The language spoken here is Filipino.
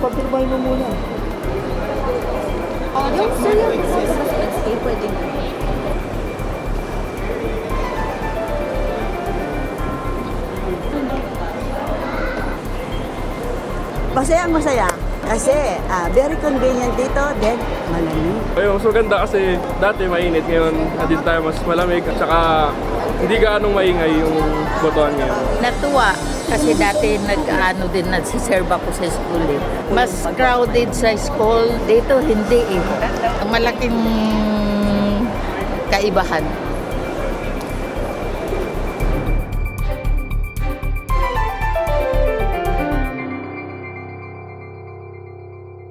Pagpirbahin mo muna. Oh, yung sa'yo, mas expensive pwede na. Masaya, masaya. Kasi ah, very convenient dito, then malamig. Ayun, mas maganda kasi dati mainit, ngayon nandito tayo mas malamig at saka hindi gaanong maingay yung botohan ngayon. Natuwa kasi dati nag-ano din, nagsiserve ako sa school eh. Mas crowded sa school. Dito hindi eh. Ang malaking kaibahan.